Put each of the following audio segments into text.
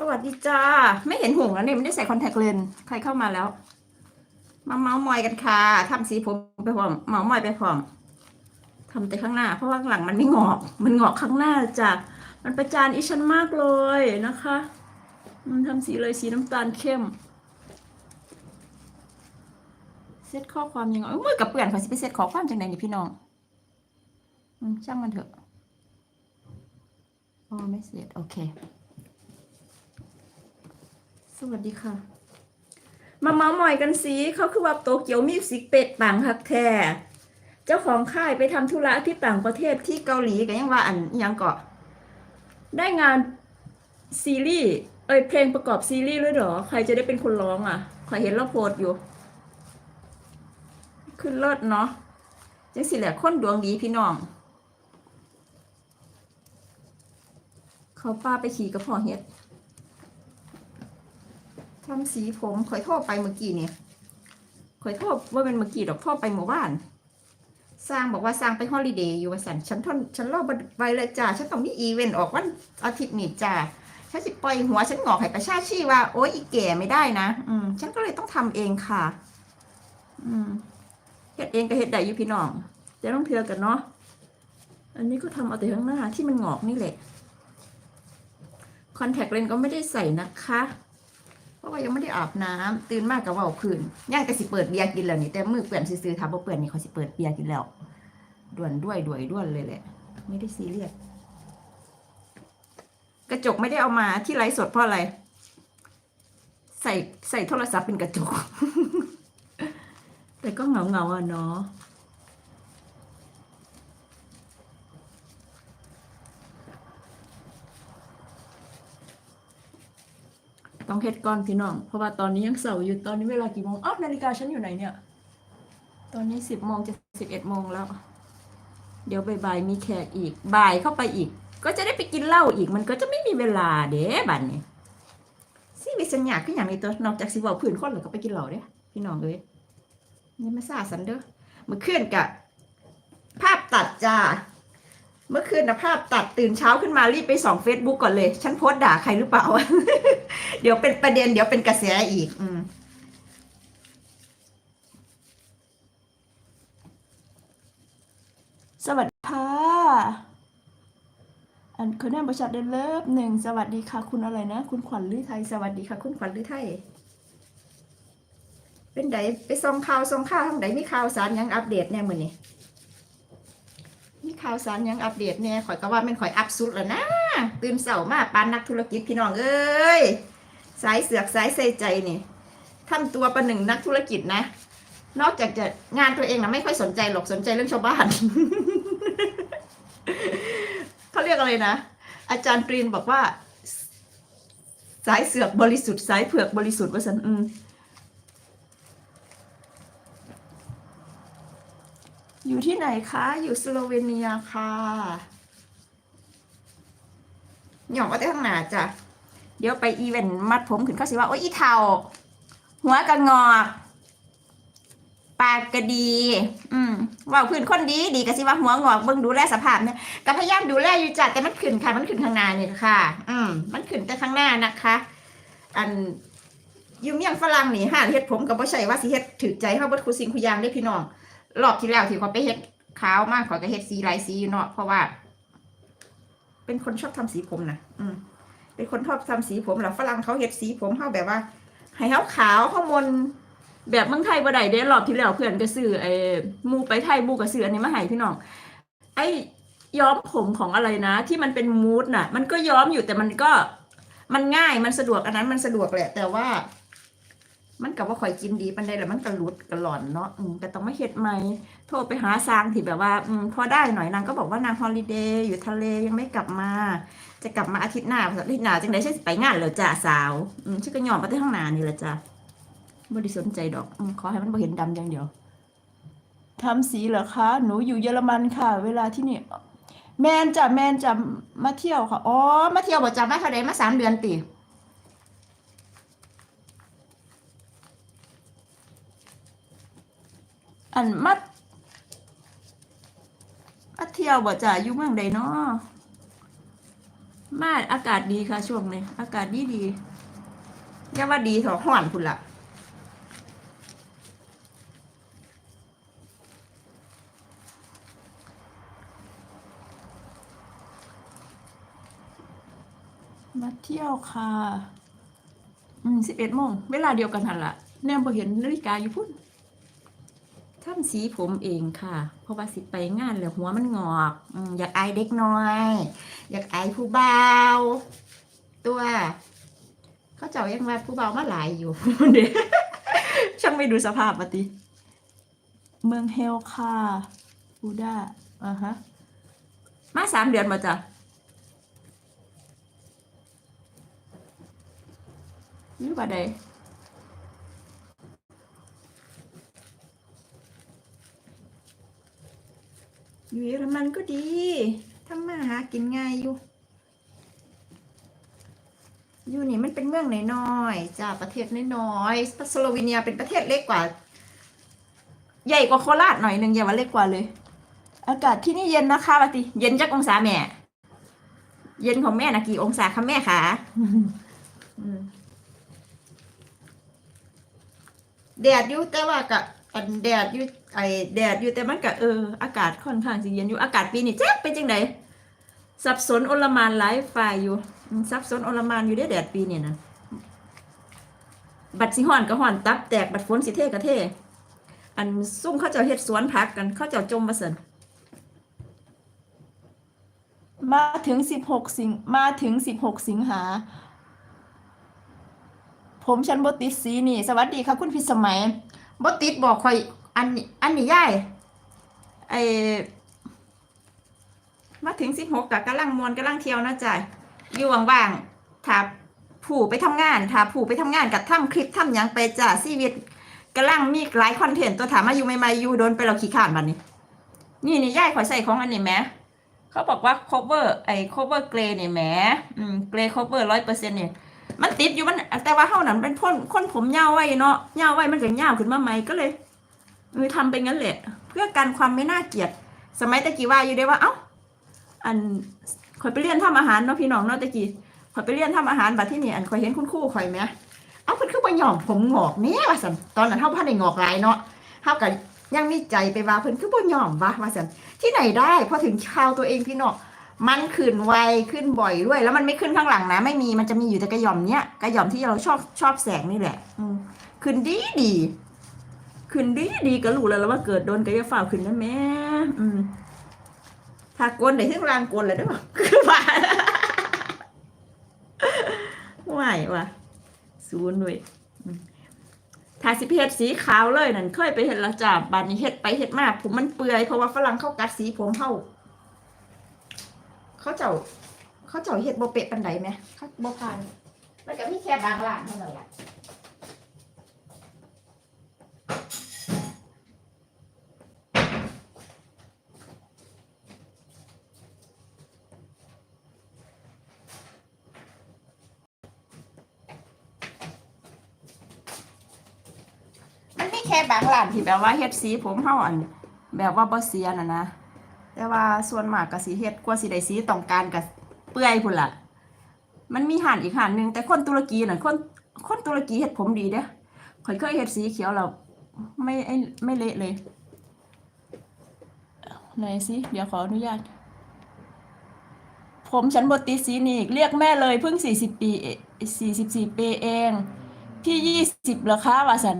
สวัสดีจ้า ไม่เห็นหงแล้วเนี่ยไม่ได้ใส่คอนแทคเลนส์ใครเข้ามาแล้ว มาเมาส์มอยกันค่ะทำสีผมไปพร้อมเมาส์มอยไปพร้อมทำแต่ข้างหน้า เพราะว่าหลังมันไม่งอก มันงอกข้างหน้าจ้ะมันประจานอีฉันมากเลยนะคะ มันทำสีเลยสีน้ำตาลเข้มเซตข้อความยังไงเอ้ยมือกับเปื่อนขอสิไปเซตข้อความจังไหนนี่พี่น้องช่างมันเถอะอ๋อไม่เสร็จโอเค สวัสดีค่ะ มาเมาส์มอยกันสิเขาคือว่าโตเกียวมิวสิกเป็ดปังฮักแท้เจ้าของค่ายไปทำธุระที่ต่างประเทศที่เกาหลีกันยังว่าอันยังเกาะได้งานซีรีส์เอ้ยเพลงประกอบซีรีส์ด้วยเหรอ ใครจะได้เป็นคนร้องอะขอยเห็นเราโพสอยู่ ขึ้นเลิศเนาะจังสิแหละคนดวงดีพี่น้อง เขาป้าไปขี่กับพ่อเฮ็ด ทำสีผมข่อยโทษไปเมื่อกี้เนี่ยข่อยโทษว่าเป็นเมื่อกี้ดอกโทษไปเมื่อวาน สร้างบอกว่าสร้างไปฮอลิเดย์อยู่ว่าสันฉันทนฉันรอไปเลยจ้าฉันต้องมีอีเวนต์ออกวันอาทิตย์นี้จ้าฉันสิปล่อยหัวฉันงอกให้ประชาชีว่า โอ๊ยอีแก่ไม่ได้นะ อืม ฉันก็เลยต้องทำเองค่ะ อืมเฮ็ดเองก็เฮ็ดได้อยู่พี่น้องจะต้องเทือกันเนาะอันนี้ก็ทำเอาแต่ข้างหน้าที่มันงอกนี่แหละคอนแทคเลนส์ก็ไม่ได้ใส่นะคะ ราะว่ายังไม่ได้อาบน้ำตื่นมากกับว่าพื้นย่างแต่สิเปิดเบียร์กินแล้วนี่แต่มือเปื่อนซื้อๆทำบ่เปื่อนนี่เขาสิเปิดเบียร์กินแล้วด่วนด้วยด่วยด้วนเลยแหละ ไม่ได้ซีเรียสกระจกไม่ได้เอามาที่ไลฟ์สดเพราะอะไร ใส่ใส่โทรศัพท์เป็นกระจก แต่ก็เงาเงาอะเนาะ ต้องเฮ็ดก่อนพี่น้อง เพราะว่าตอนนี้ยังเสาร์อยู่ตอนนี้เวลากี่โมงอ้าวนาฬิกาฉันอยู่ไหนเนี่ย ตอนนี้สิบโมงจะสิบเอ็ดโมงแล้ว เดี๋ยวบ่ายๆมีแขกอีก บ่ายเข้าไปอีก ก็จะได้ไปกินเหล้าอีก มันก็จะไม่มีเวลาเด้บัดนี้สิวิสัญญาคืออย่างนี้ตัวนอกจากสิเว้าพื้นคนแล้วก็ไปกินเหล้าเด้พี่น้องเอ้ยนี่มาซาสันเด้อเมื่อคืนกะภาพตัดจ้า เมื่อคืนนะภาพตัดตื่นเช้าขึ้นมารีบไปส่องเฟซบุ๊กก่อนเลย ฉันโพสต์ด่าใครหรือเปล่า เดี๋ยวเป็นประเด็นเดี๋ยวเป็นกระแสอีก อืมสวัสดีค่ะ อันคุณแม่บริษัทเดนเลิฟหนึ่งสวัสดีค่ะ คุณอะไรนะ คุณขวัญลือไทย สวัสดีค่ะ คุณขวัญลือไทย เป็นไดไปส่องข่าวส่องข่าวทางใดมีข่าวสารยังอัปเดตแน่มือนี่ มีข่าวสารยังอัปเดตแน่ข่อยก็ว่ามันข่อยอัพสุดแล้วนะ ตื่นเสามาปานนักธุรกิจพี่น้องเอ้ย สายเสือกสายใส่ใจนี่ทำตัวประหนึ่งนักธุรกิจนะ นอกจากจะงานตัวเองนะไม่ค่อยสนใจหรอกสนใจเรื่องชาวบ้าน เขาเรียกอะไรนะ อาจารย์ตรีนบอกว่า สายเสือกบริสุทธิ์สายเผือกบริสุทธิ์ว่าสันอืม อยู่ที่ไหนคะ อยู่สโลเวเนียค่ะหย่องก็ได้ข้างหน้าจ้ะ เดี๋ยวไปอีเวนต์มัดผมขึ้นเขาสิว่า โอ้ยอีเทาหัวกระงอกปากกระดี อืมว่าพื้นคนดีดีก็สิว่าหัวงอกเบิ่งดูแลสภาพเนี่ยก็พยายามดูแลอยู่จ้ะแต่มันขึ้นค่ะ มันขึ้นข้างหน้านี่ค่ะ อืมมันขึ้นแต่ข้างหน้านะคะ อันอยูเมียงฝรั่งนี่ห่านเฮ็ดผมกับบ่ใช่ว่าสิเฮ็ดถือใจเฮาเบิดคุสิ่งคุยางได้พี่น้อง รอบที่แล้วที่เขาไปเฮ็ดขาวมากขอก็เฮ็ดสีหลายสีอยู่เนาะเพราะว่า เป็นคนชอบทำสีผมนะอืม เป็นคนชอบทำสีผมแล้วฝรั่งเขาเฮ็ดสีผมเฮาแบบว่าให้เฮาขาวเฮามนแบบเมืองไทยบ่ได้เด้รอบที่แล้วเพื่อนก็ซื้อไอ้มูไปไทยมูก็ซื้ออันนี้มาให้พี่น้องไอ้ย้อมผมของอะไรนะ ที่มันเป็นมูดน่ะ มันก็ย้อมอยู่แต่มันก็มันง่ายมันสะดวกอันนั้นมันสะดวกแหละ แต่ว่า มันกับว่าข่อยกินดีปันใดแล้วมันกระลุดกระหล่อนเนาะอืมก็ต้องมาเฮ็ดใหม่โทรไปหาซางที่แบบว่าอืมพอได้หน่อยนางก็บอกว่านางฮอลิเดย์อยู่ทะเลยังไม่กลับมา จะกลับมาอาทิตย์หน้าอาทิตย์หน้าจังได๋ฉันสิไปงานแล้วจ้าสาวอืมฉันก็ยอมไปที่ข้างหน้านี่แหละจ้าไม่ได้สนใจดอกอมขอให้มันบ่เห็นดำอย่างเดียวทำสีเหรอคะ หนูอยู่เยอรมันค่ะ เวลาที่นี่แมนจ้ะแมนจะมาเที่ยวค่ะอ๋อมาเที่ยวบ่จ้ะมาเท่าใดมาสามเดือนติ อันมามาเที่ยวบ่จ้ะอยู่เมืองใดเนาะมาอากาศดีค่ะช่วงนี้อากาศดีดีอย่าว่าดีถอห่อนคุณละมาเที่ยวค่ะ อืมสิบเอ็ดโมง เวลาเดียวกันหันละแนมพอเห็นนาฬิกาอยู่พุ่น ทำสีผมเองค่ะ เพราะว่าสิไปงานแล้วหัวมันงอกอืมอยากอายเด็กน้อย อยากอายผู้เบาวตัวเขาเจ้ายังว่าผู้เบาวมาหลายอยู่เด็กช่างไม่ดูสภาพปฏิเมืองเฮลค่ะบูดาอ่าฮะ มาสามเดือนมาจ้ะหรือว่าใด อยู่เยอรมันก็ดีทำมาหากินง่ายอยู่ อยู่นี่มันเป็นเมืองน้อยๆจ้าประเทศน้อยๆสโลวีเนียเป็นประเทศเล็กกว่า ใหญ่กว่าโคราชหน่อยหนึ่งอย่าว่าเล็กกว่าเลย อากาศที่นี่เย็นนะคะปฏิเย็นจักองศาแม่ เย็นของแม่นะกี่องศาคะแม่คะแดดอยู่แต่ว่ากับ อันแดดอยู่ไอแดดอยู่แต่มันก็เออ อากาศค่อนข้างสิเย็นอยู่อากาศปีนี้แจ๊กเป็นจังไดสับสนโอลมานหลายฝ่ายอยู่สับสนโอลมานอยู่ได้แดดปีนี้นะบัดสิฮ้อนก็ฮ้อนตับแตกบัดฝนสิเทก็เทอันซุ่มเขาเจ้าเฮ็ดสวนผักกันเขาเจ้าจมมาเสินมาถึงสิบหกสิงมาถึงสิบหกสิงหา ผมฉันบติสีนี่ สวัสดีค่ะคุณพิสมัย บติดบอกคอย อันอันนี้ย่ายไอมาถึงสิบหกกับกำลังมวนกำลังเที่ยวนะจ๊ะอยู่ว่างๆถ้าผู้ไปทำงานถ้าผู้ไปทำงานกับทำคลิปทำหยังไปจ้ะชีวิตกำลังมีหลายคอนเทนต์ตัวถามมาอยู่ใหม่ๆอยู่โดนไปเราขี้ขานบัดนี้ นี่นี่ย่ายขอยใส่ของอันนี้แหมเขาบอกว่า cover ไอ้ cover gray เนี่แหมอืม gray cover ร้อยเปอร์เซ็นต์เนี่ย มันติดอยู่มันแต่ว่าเท่านั้นเป็นพ่นคนผมยาวไว้เนาะยาวไว้มันก็ยาวขึ้นมาใหม่ก็เลยเออทำไปงั้นแหละ เพื่อกันความไม่น่าเกลียด สมัยตะกี้ว่าอยู่ได้ว่าเอ้าอันขอยไปเรียนทำอาหารเนาะพี่น้องเนาะตะกี้ขอยไปเรียนทำอาหารบัดที่นี่อันขอยเห็นคุณครูข่อยไหมเอาเพิ่นคือบ่ยอมผมงอกแน่ว่าซั่นตอนนั้นเฮาบ่ทันได้งอกหลายเนาะเฮาก็ยังมีใจไปว่าเพิ่นคือบ่ยอมวะว่าซั่นที่ไหนได้พอถึงคราวตัวเองพี่น้อง มันขึ้นไวขึ้นบ่อยด้วย แล้วมันไม่ขึ้นข้างหลังนะ ไม่มีมันจะมีอยู่แต่กระหย่อมเนี้ยกระหย่อมที่เราชอบชอบแสงนี่แหละ อืมขึ้นดีดีขึ้นดีดีก็รู้แล้วล่ะว่าเกิดโดนกระยาฝ่าวขึ้นนะแม่อืมถ้าโกนได้ถึงรางโกนเลยได้อบ่คือว่าไหวว่ะศูนย์เว้ยอืมถ้าสิเพชรสีขาวเลยนั่นเคยไปเห็นละจ้าบานนี้เฮ็ดไปเฮ็ดมาผมมันเปื่อยเพราะว่าฝรั่งเข้ากัดสีผมเข้า เขาเจ้า เขาเจ้าเฮ็ดบ่เป๊ะปานใดไหมเขาบ่ผ่าน มันก็มีแค่บางร้านเท่านั้นแหละมันมีแค่บางร้านที่แบบว่าเฮ็ดสีผมเฮาอัน แบบว่าบ่เสียน่ะนะ แต่ว่าส่วนมากก็สิเฮ็ดกว่าสิได้สีต้องการก็เปื่อยพุ่นล่ะมันมีห่านอีกห่านหนึ่งแต่คนตุรกีน่ะคนคนตุรกีเฮ็ดผมดีเด้ข่อยเคยเฮ็ดสีเขียวแล้วไม่ไม่เละเลยไหนสิเดี๋ยวขออนุญาต ผมฉันบทติสีนี่เรียกแม่เลยเพิ่งสี่สิบปีสี่สิบสี่ปีเอง พี่ยี่สิบเหรอคะวาสัน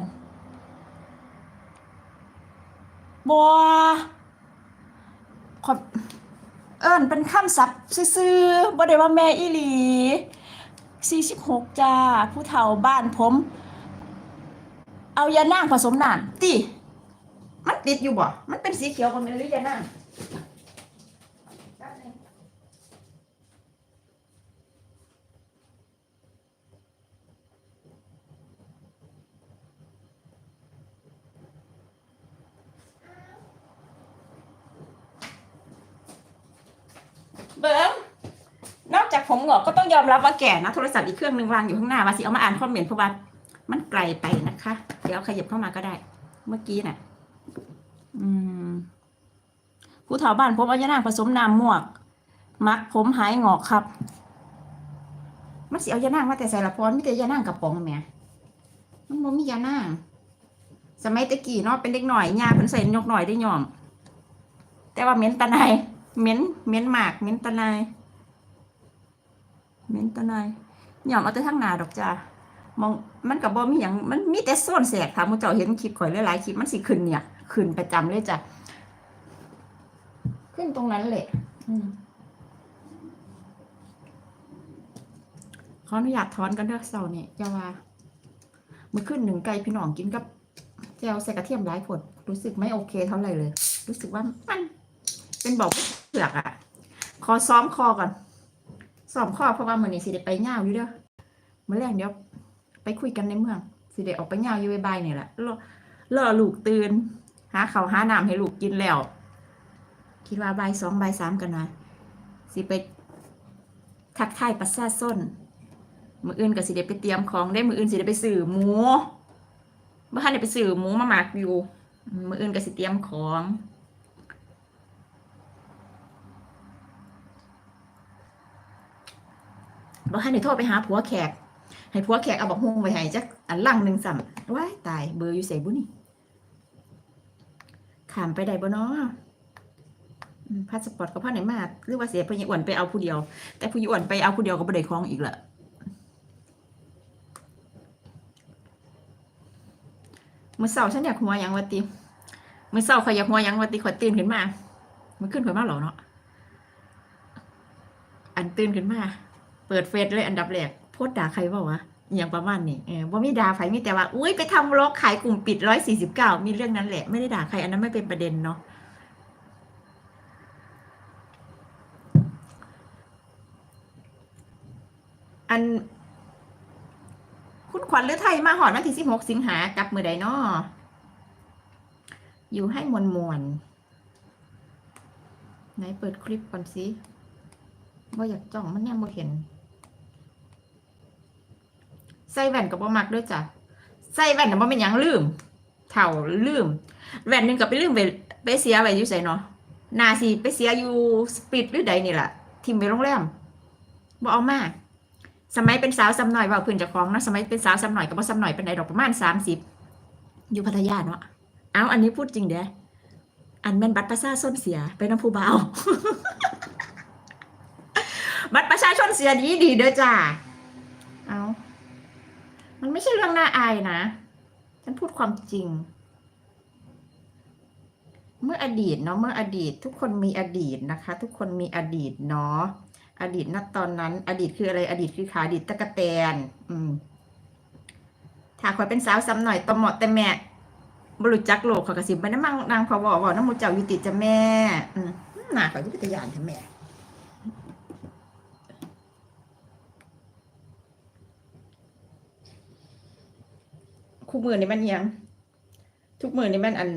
บัว เอิญเป็นคำศัพท์ซื้อๆบ่ได้ว่าแม่อีหลี46จ้า ผู้เฒ่าบ้านผม เอายานางผสมนานติมันติดอยู่บ่ มันเป็นสีเขียวบ่แม่นหรือยานางเบิ้งนอกจาก ผมหงอกก็ต้องยอมรับว่าแก่นะ โทรศัพท์อีกเครื่องหนึ่งวางอยู่ข้างหน้าว่าสิเอามาอ่านคอมเมนต์เพราะว่ามันไกลไปนะคะ เดี๋ยวขยับเข้ามาก็ได้ เมื่อกี้น่ะ อืมผู้เฒ่าบ้านผมเอายานางผสมน้ำมวก มักผมหายหงอกครับ มันสิเอายานางมาแต่ใส่ละพรไมีแต่ยานางกระป๋องแม่มันบ่มียานาง สมัยตะกี้เนาะเป็นเด็กหน่อยยาเป็นใส่ยกหน่อยได้ยอม แต่ว่าเหม็นตะไนายเหม็นเหม็นหมากเหม็นตะไนาย เม็นตะไนายยอมเอาแต่ทั้งหนาดอกจ้ามองมันกับบ่มีหยังมันมีแต่โซนแสกค่ะมูเจ้าเห็นคลิปข่อยหลายๆคลิปมันสิขึ้นเนี่ย ขึ้นประจำเลยจ้ะขึ้นตรงนั้นแหละขออนุญาตถอนกันเด้อเสาเนี่ยอย่าว่ามือขึ้นหนึ่งไก่พี่น้องกินกับแจวใส่กระเทียมหลายผดรู้สึกไม่โอเคเท่าไหร่เลย รู้สึกว่ามันเป็นบอกเผือกอะขอซ้อมคอก่อน ซ้อมคอเพราะว่ามือนี้สิได้ไปย่าวอยู่เด้อเมื่อแรกเดี๋ยวไปคุยกันในเมืองสิได้ออกไปย่าวอยู่บายๆเนี่ยแหละรอรอลูกตื่นหาเขาหาน้ำให้ลูกกินแล้ว คิดว่าใบายสองใบายสามกันนะสิไปทักทายประชาชนมืออื่นก็สิได้ไปเตรียมของได้มืออื่นสิได้ไปซื้อหมูเมื่อคันได้ไปซื้อหมูมาหมักอยู่มืออื่นก็สิเตรียมของ บ่คันได้โทรไปหาผัวแขก ให้ผัวแขกเอาบอกฮวงไปให้จักอันลังหนึ่งสั่มว้ายตายเบอร์อยู่ใส่บุนี่ขามไปได้บ่เนาะอืมพาสปอร์ตก็พ่อไหนมาหรือว่าเสียพญอ้วนไปเอาผู้เดียว แต่ผู้อ้วนไปเอาผู้เดียวก็บ่ได้คล้องอีกละมื่อเช้าฉันอยากหัวยังวะติมื่อเช้าข่อยอยากหัวยังวะติข่อยตื่นขึ้นมา มันขึ้นข่อยมาหรอเนาะ อันตื่นขึ้นมา เปิดเฟซเลยอันดับแรกโพสด่าใครเปล่าวะอย่างประมาณนี้เออว่ามีด่าใครมีแต่ว่า อุ้ยไปทำบล็อกขายกลุ่มปิดร้อยสี่สิบเก้ามีเรื่องนั้นแหละ ไม่ได้ด่าใครอันนั้นไม่เป็นประเด็นเนาะอัน คุณขวัญหรือไทยมาหอดวันที่สิบหกสิงหากับมือใดนออยู่ให้มวลมวลไหนเปิดคลิปก่อนสิว่าอยากจ้องมันยังบ่เห็น ใส่แว่นกับบ่มักด้วยจ้ะใส่แว่นกับบ่เป็นหยังลืมเถ่าลืม แว่นหนึงกับไปลืมไปไปเสียไว้อยู่ใส่เนาะนาสิไปเสียอยู่สปิดหรือใดนี่แหละทิมไปโรงแรมบ่เอามาสมัยเป็นสาวซ้ำหน่อยว่าเพื้นจะคล้องเนาะสมัยเป็นสาวซ้ำหน่อยกับว่าซ้ำหน่อยเป็นไดดอกประมาณสามสิบอยู่พัทยาเนาะเอาอันนี้พูดจริงเด้ออันแม่นบัตรประชาชนเสียไปน้ำผู้เบาบัตรประชาชนเสียดีดีเด้อจ้าเอา มันไม่ใช่เรื่องน่าอายนะ ฉันพูดความจริง เมื่ออดีตเนาะ เมื่ออดีต ทุกคนมีอดีตนะคะ ทุกคนมีอดีตเนาะ อดีตณตอนนั้น อดีตคืออะไร อดีตคือขาอดีตตะกะแตน อืม ถ้าขอยเป็นสาวซ้ำหน่อยตอหมอดแต่แม่บรุจักโลกขอกระสิบไปน้ำมังนางพอบอกว่าน้ำมูเจ้าอยู่ติดจะแม่ อืมหนาขอยอยุติยานค่ะแม่ คู่มือนี่มันยัง ทุกมือนี่มันอัน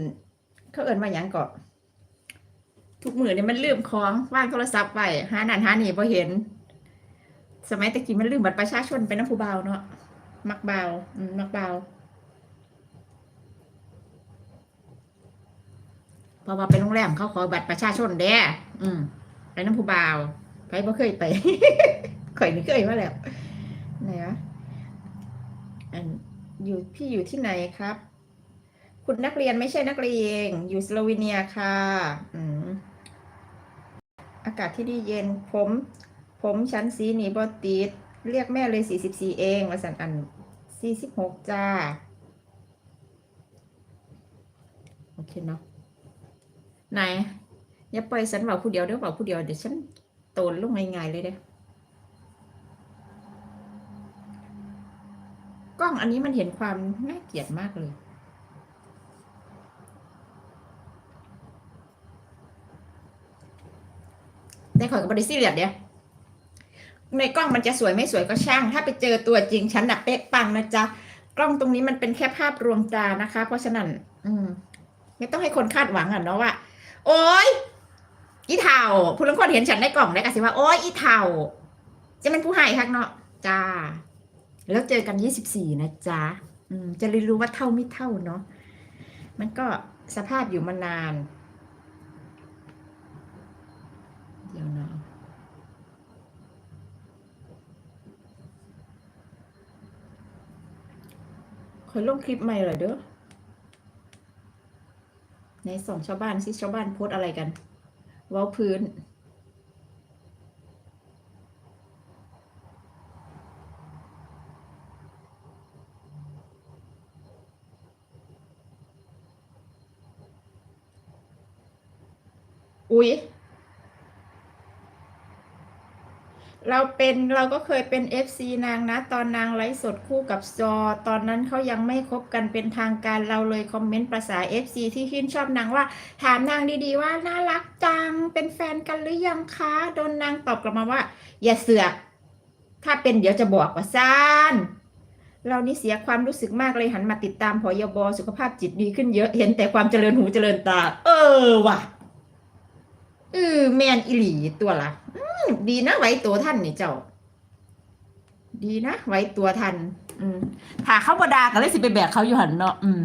เขาเอินมาหยังเกาะทุกมือนี่มันลืมของว่างโทรศัพท์ไปหานั่นหานี่พอเห็น สมัยตะกี้มันลืมบัตรประชาชนเป็นน้ำผู้เบาเนาะมักเบาอืมมักเบาเพราะว่าไปโรงแรมเขาขอบัตรประชาชนเด้อืมไปน้ำผู้เบาไปบ่เคยไปข่อยนี่เคยมาแล้วไหนวะ อยู่พี่อยู่ที่ไหนครับ คุณนักเรียนไม่ใช่นักเรียนอยู่สโลวีเนียค่ะอืมอากาศที่ดีเย็น ผม ผมชั้นสีหนีบอติดเรียกแม่เลยสี่สิบสี่เองมาสันอันสี่สิบหกจ้า โอเคเนาะไหน อย่าปล่อยฉันเบาผู้เดียวเด้อเบาผู้เดียวเดี๋ยวฉันโตนลงง่ายๆเลยเด้อ กล้องอันนี้มันเห็นความน่าเกลียดมากเลยแต่ขอยกับบริซี่เรียดเดียวในกล้องมันจะสวยไม่สวยก็ช่าง ถ้าไปเจอตัวจริงฉันหนักเป๊ะปังนะจ๊ะ กล้องตรงนี้มันเป็นแค่ภาพรวมตานะคะ เพราะฉะนั้น อืม ไม่ต้องให้คนคาดหวังอะเนาะว่า โอ๊ย อีเท่าผู้ลงคนเห็นฉันในกล่องได้กันสิว่า โอ๊ย อีเท่าจะเป็นผู้ให้คักเนาะจ้า แล้วเจอกันยี่สิบสี่นะจ๊ะจะเรียนรู้ว่าเท่าไม่เท่าเนาะมันก็สภาพอยู่มานาน เดี๋ยวนะคอยลงคลิปใหม่เลยเด้อในสองชาวบ้านสิชาวบ้านโพสอะไรกันว้าพื้น เราเป็นเราก็เคยเป็น FC นางนะ ตอนนางไลฟ์สดคู่กับจอ ตอนนั้นเขายังไม่คบกันเป็นทางการเราเลยคอมเมนต์ภาษา FC ที่ชื่นชอบนางว่า ถามนางดีๆว่าน่ารักจังเป็นแฟนกันหรือยังคะโดนนางตอบกลับมาว่า อย่าเสือกถ้าเป็นเดี๋ยวจะบอกว่าซ่านเรานี่เสียความรู้สึกมากเลยหันมาติดตามพอยบสุขภาพจิตดีขึ้นเยอะเห็นแต่ความเจริญหูเจริญตา เออว่ะ เออแมนอิหลีตัวละอืมดีนะไว้ตัวท่านนี่เจ้า ดีนะไว้ตัวทัน อืมถ้าเขาบดาก็เลยสิไปแบกเขาอยู่หันเนาะอืม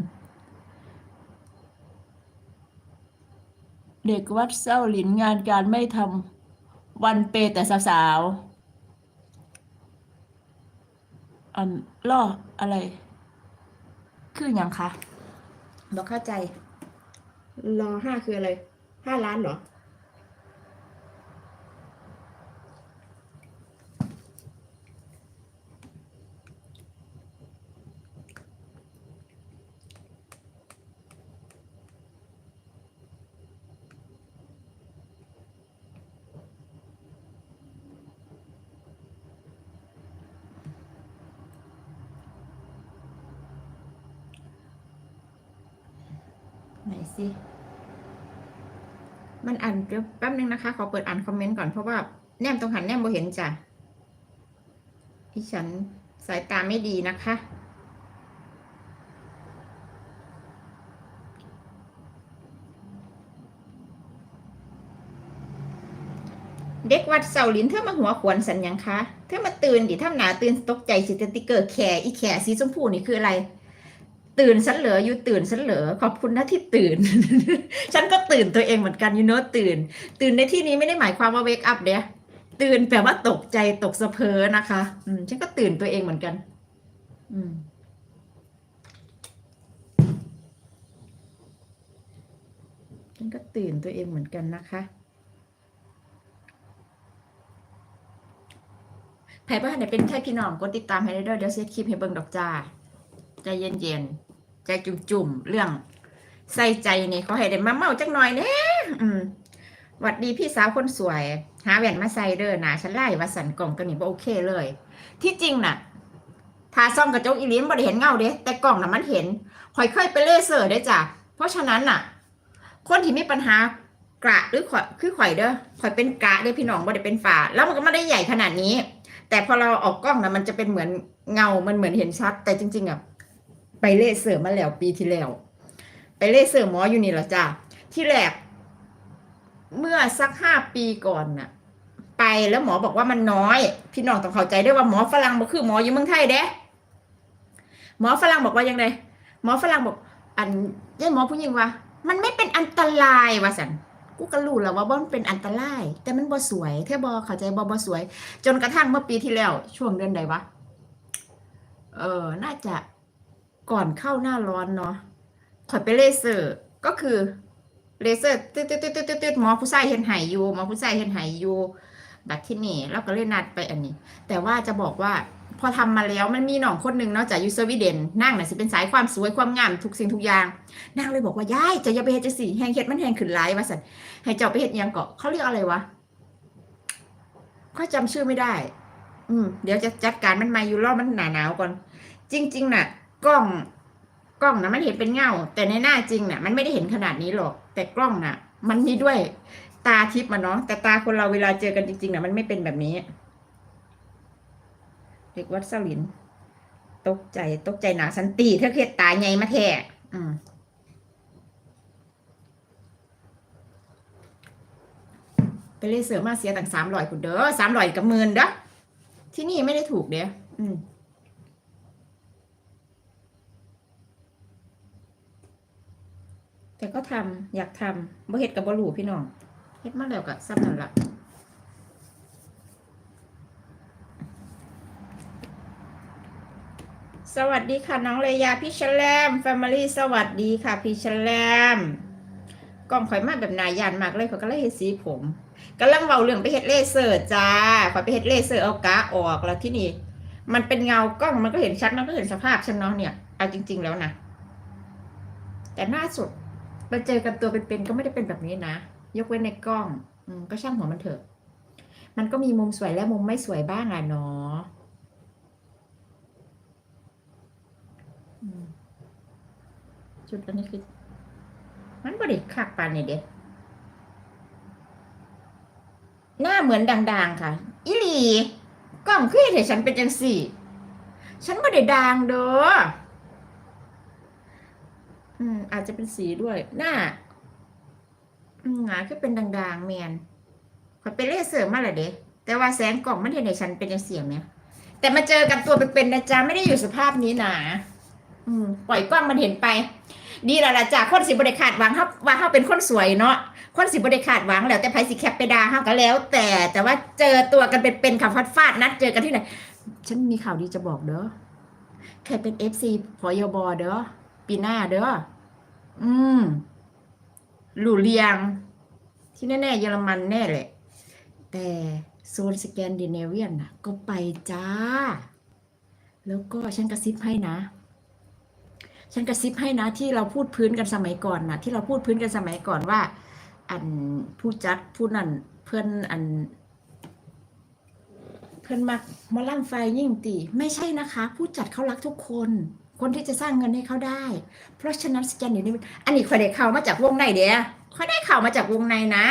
เด็กวัดเศร้าหลินงานการไม่ทำวันเปแต่สาวๆอันล่ออะไร คืออย่างคะบอกเข้าใจ รอห้าคืออะไรห้าล้านเหรอ สิ มันอ่านเดี๋ยวแป๊บนึงนะคะ ขอเปิดอ่านคอมเมนต์ก่อนเพราะว่าแนมตรงหันแนมบ่เห็นจ้ะดิฉันสายตาไม่ดีนะคะ เด็กวัดเสาลินเธอมาหัวขวนสันยังคะ เธอมาตื่นดิทำหนาตื่นตกใจสิสติกเกอร์แขอีแขสีชมพูนี่คืออะไร ตื่นฉันเหรออยู่ตื่นฉันเหรอขอบคุณนะที่ตื่น ฉันก็ตื่นตัวเองเหมือนกันยูโนตื่น ตื่นในที่นี้ไม่ได้หมายความว่าเวกอัพเด้ตื่นแปลว่าตกใจตกสะเพอนะคะ อืม ฉันก็ตื่นตัวเองเหมือนกัน อืมฉันก็ตื่นตัวเองเหมือนกันนะคะใครบ้านไหนเป็นแค่พี่น้องกดติดตามให้ได้เด้อเดี๋ยวเซตคลิปให้เบิ่งดอกจ้าใจเย็นๆ ใจจุ่มๆเรื่องใส่ใจนี่เขาให้ได้มาเมาจักหน่อยเนี่ยอืมหวัดดีพี่สาวคนสวย หาแหวนมาใส่เด้อหนาฉันไล่ว่าสันกล่องตัวนี้บ่โอเคเลย ที่จริงน่ะทาซ่อมกระจกอีลีนบ่ได้เห็นเงาเด้แต่กล่องน่ะมันเห็นข่อยเคยไปเลเซอร์ได้จ้ะเพราะฉะนั้นน่ะ คนที่มีปัญหากระหรือข่อยคือข่อยเด้อข่อยเป็นกระเด้อพี่น้องบ่ได้เป็นฝาแล้วมันก็ไม่ได้ใหญ่ขนาดนี้ แต่พอเราออกกล้องนะมันจะเป็นเหมือนเงามันเหมือนเห็นชัด แต่จริงๆอะ ไปเลเซอร์มาแล้วปีที่แล้ว ไปเลเซอร์หมออยู่นี่แหละจ้ะที่แรกเมื่อสักห้าปีก่อนน่ะ ไปแล้วหมอบอกว่ามันน้อย พี่น้องต้องเข้าใจด้วยว่าหมอฝรั่งบ่คือหมออยู่เมืองไทยเด้หมอฝรั่งบอกว่ายังไงหมอฝรั่งบอก อันยัยหมอผู้หญิงว่า มันไม่เป็นอันตรายว่าสันกูก็รู้แล้วว่าบ่มันเป็นอันตราย แต่มันบ่สวยเท่บอเข้าใจบ่บ่สวย จนกระทั่งเมื่อปีที่แล้ว ช่วงเดือนใดวะเออน่าจะ ก่อนเข้าหน้าร้อนเนาะขอยไปเลเซอร์ก็คือเลเซอร์ตืดตืดตืดตืดตืดหมอผู้ชายเห็นหายอยู่หมอผู้ชายเห็นหายอยู่บัดที่นี่เราก็เลยนัดไปอันนี้ แต่ว่าจะบอกว่าพอทำมาแล้วมันมีหน่องคนหนึ่งเนาะจากยูสวีเดนนั่งน่ะสิเป็นสายความสวยความงามทุกสิ่งทุกอย่างนางเลยบอกว่ายายจะอย่าไปเฮ็ดจังสี่แหงเฮ็ดมันแหงขึ้นหลายว่าสันให้เจ้าไปเฮ็ดยังเกาะเขาเรียกอะไรวะข้าจำชื่อไม่ได้ อืม เดี๋ยวจะจัดการมันมาอยู่รอบมันหนาหนาวก่อน จริง ๆ น่ะ กล้องกล้องนะมันเห็นเป็นเงา แต่ในหน้าจริงน่ะ มันไม่ได้เห็นขนาดนี้หรอก แต่กล้องน่ะ มันมีด้วยตาทิพย์มาเนาะแต่ตาคนเราเวลาเจอกันจริงๆน่ะมันไม่เป็นแบบนี้ เด็กวัดสลิน ตกใจตกใจหนาสันตีเธอเครียดตายไงมาแท้อืมไปเลยเสือมาเสียต่างสามร้อยคุณเด้อสามร้อยกับหมื่นเด้อที่นี่ไม่ได้ถูกเด้ออืม แต่ก็ทำอยากทำบ่เฮ็ดกับบ่รู้พี่น้องเฮ็ดมาแล้วก็ซ้ำนั่นละสวัสดีค่ะน้องเลยาพี่ชแลมแฟมิลี่สวัสดีค่ะ พี่ชแลมกล้องข่อยมาแบบนายานมากเลยเขาก็เลยเฮ็ดสีผมกำลังเบาเรื่องไปเฮ็ดเลเซอร์จ้าข่อยไปเฮ็ดเลเซอร์เอากาออกแล้วที่นี่ มันเป็นเงากล้องมันก็เห็นชัดมันก็เห็นสภาพฉันเนาะเนี่ยเอาจริง ๆ แล้วนะแต่หน้าสุด ไปเจอกันตัวเป็นๆก็ไม่ได้เป็นแบบนี้นะ ยกเว้นในกล้องอืก็ช่างหัวมันเถอะ มันก็มีมุมสวยและมุมไม่สวยบ้างอะเนาะจุดอันนี้คือ มันบริคักปานนี่เด็หน้าเหมือนด่างๆ ค่ะอีหลีกล้องคือเห็นฉันเป็นจังสี่ ฉันไม่ได้ด่างเด้อ อืม อาจจะเป็นสีด้วย หน้าอืมหงาคือเป็นด่างๆเมียนขอยไปเลเซอร์มาแหละเด้แต่ว่าแสงกล่องไมันเห็นในฉันเป็นเสียงเนี่ย แต่มาเจอกับตัวเป็นๆนะจ๊ะไม่ได้อยู่สภาพนี้นะอืม ปล่อยกล้องมันเห็นไป ดีแล้วล่ะจ้ะคนสิบริขาดหวังครับว่าเขาเป็นคนสวยเนาะคนสิบริขาดหวังแล้วแต่ไพสิแคปไปดาเขาก็แล้ว แต่แต่ว่าเจอตัวกันเป็นเป็นขับฟาดฟาดนัดเจอกันที่ไหนฉันมีข่าวดีจะบอกเด้อใครเป็นเอฟซีพอยบอเด้อ ปีหน้าเด้ออืมหลู่เลียง ที่แน่ๆเยอรมันแน่แหละ แต่โซนสแกนดิเนเวียนน่ะก็ไปจ้า แล้วก็ฉันกระซิบให้นะ ฉันกระซิบให้นะที่เราพูดพื้นกันสมัยก่อนนะที่เราพูดพื้นกันสมัยก่อนว่า อันผู้จัดผู้นั่นเพื่อนอัน เพื่อนมักหมาล่ำไฟยิ่งตีไม่ใช่นะคะ ผู้จัดเขารักทุกคน คนที่จะสร้างเงินให้เขาได้ เพราะฉะนั้นสแกนอยู่นี่อันนี้คอยได้ข่าวมาจากวงในเดียคอยได้ข่าวมาจากวงในนะ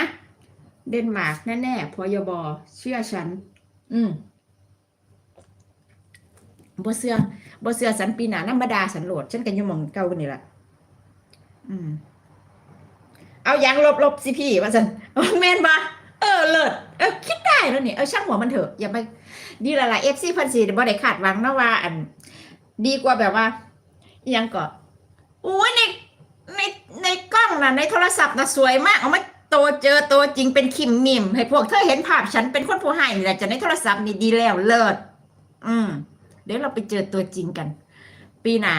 เดนมาร์กแน่ๆพอยบเชื่อฉัน อืมบ่เสือบ่เสือสันปีหนาน้ำบดาสันโหลดฉันกันอยู่มองเก่ากันนี่ละอืม เอายางลบลบสิพี่ว่าสันเอาแมนบ่เออเลิศเออคิดได้แล้วนี่เออช่างหัวมันเถอะอย่าไปดีละละเอฟซีพันสี่บ่ได้ขาดหวังนะว่า อัน ดีกว่าแบบว่ายังก็อุ้ยในในในกล้องน่ะในโทรศัพท์น่ะสวยมากเอามาโตเจอตัวจริงเป็นคิมมิม ให้พวกเธอเห็นภาพฉันเป็นคนผู้ให้นี่แหละจะในโทรศัพท์นี่ดีแล้วเลิศอืมเดี๋ยวเราไปเจอตัวจริงกัน ปีหน้า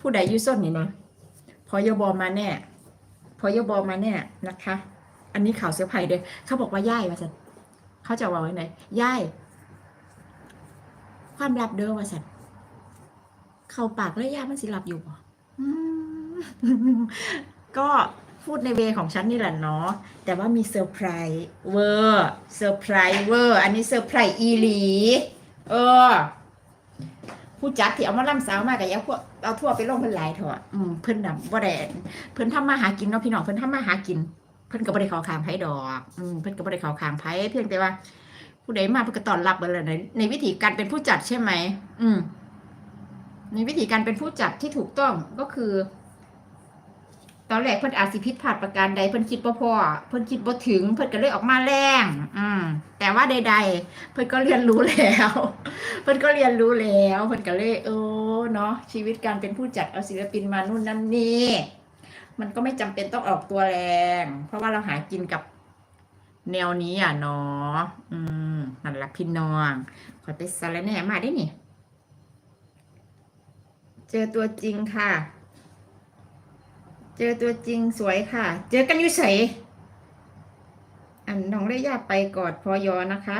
ผู้ใดยุ่ส้นนี่นะพอยบอมาแน่พอยบอมาแน่นะคะ อันนี้ข่าวเสียภัยเด้เขาบอกว่าย่ายว่าสันเขาจะว่าไว้ไหนย่ายความลับเด้อว่าสัน เข้าปากแล้วย่ามันสิหลับอยู่บ่อืมก็พูดในเวของฉันนี่แหละเนาะแต่ว่ามีเซอร์ไพรส์เวอร์เซอร์ไพรส์เวอร์อันนี้เซอร์ไพรส์อีหลี เออ ผู้จัดที่เอามาล่ำสาวมากกับยาพวกเอาทั่วไปลงเพิ่นหลายเถอะอืมเพิ่นน่ะบ่ได้เพิ่นทำมาหากินเนาะพี่น้องเพิ่นทำมาหากิน เพิ่นก็บ่ได้ข้าข้างไผดอกอืมเพิ่นก็บ่ได้ข้าข้างไผเพียงแต่ว่า ผู้ใดมาเพิ่นก็ต้อนรับเบิดแล้วในในวิธีการเป็นผู้จัดใช่ไหมอืม ในวิธีการเป็นผู้จัดที่ถูกต้องก็คือ ตอนแรกเพิ่นอาจสิผิดพลาดประการใดเพิ่นคิดบ่พอเพิ่นคิดบ่ถึง เพิ่นก็เลยออกมาแรงอืมแต่ว่าใด ๆ เพิ่นก็เรียนรู้แล้ว เพิ่นก็เรียนรู้แล้ว เพิ่นก็เลยเออเนาะชีวิตการเป็นผู้จัดเอาศิลปินมานู่นนั่นนี่มันก็ไม่จำเป็นต้องออกตัวแรง เพราะว่าเราหากินกับแนวนี้อะเนาะอืมนั่นละพี่น้องขอไปสารแหน่มาได้นี่ เจอตัวจริงค่ะ เจอตัวจริงสวยค่ะ เจอกันอยู่ใสอันน้องได้ยาไปกอดพอยอนะคะ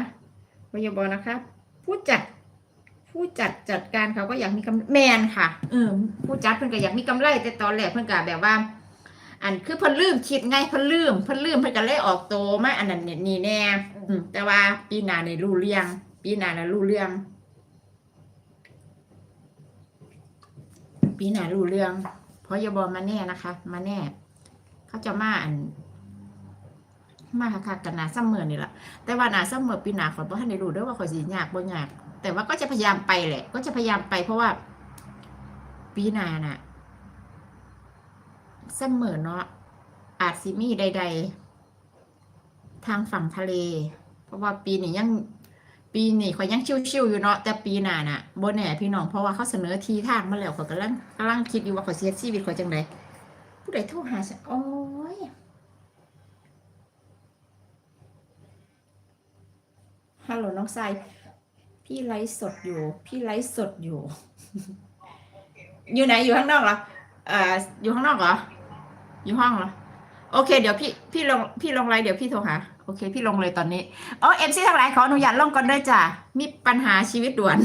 พอยบอนะคะ ผู้จัด ผู้จัดจัดการเขาก็อยากมีกำแมนค่ะ เออผู้จัดเพิ่นก็อยากมีกำไรแต่ตอนแรกเพิ่นก็แบบว่า อันคือเพิ่นลืมคิดไงเพิ่นลืมเพิ่นลืมเพิ่นก็เลยออกโตมาอันนั้นเนี่ยนี่แน่แต่ว่าปีหน้าในรู้เรื่องปีหน้าน่ะรู้เรื่อง ปีหน้ารู้เรื่อง เพราะอยาบอมาแน่นะคะ มาแน่ เขาจะมาอัน มาคักๆกันหนาซ้ำเมื่อนี่แหละแต่ว่าหนาซ้ำเมื่อปีหน้าขอยบ่ทันได้รู้ด้วยว่าขอยสิยากบ่ยาก แต่ว่าก็จะพยายามไปแหละ ก็จะพยายามไปเพราะว่า ปีหน้าน่ะซ้ำเมื่อเนาะอาจสิมีใด ๆ ทางฝั่งทะเล เพราะว่าปีนี้ยัง ปีนี้ข่อยยังชิวๆอยู่เนาะแต่ปีหน้าน่ะบ่แน่พี่น้องเพราะว่าเขาเสนอทีทางมาแล้วข่อยกำลังกำลังคิดอยู่ว่าข่อยสิเฮ็ดชีวิตข่อยจังไดผู้ใดโทรหาฉันโอ้ยฮัลโหลน้องทรายพี่ไลฟ์สดอยู่ พี่ไลฟ์สดอยู่ อยู่ไหนอยู่ข้างนอกเหรอเอ่ออยู่ข้างนอกเหรออยู่ห้องเหรอ โอเค เดี๋ยวพี่พี่ลงพี่ลงไลน์เดี๋ยวพี่โทรหาโอเค พี่ลงเลยตอนนี้อ๋อเอ็มซีทั้งหลายขออนุญาตลงก่อนด้วยจ้ะมีปัญหาชีวิตด่วน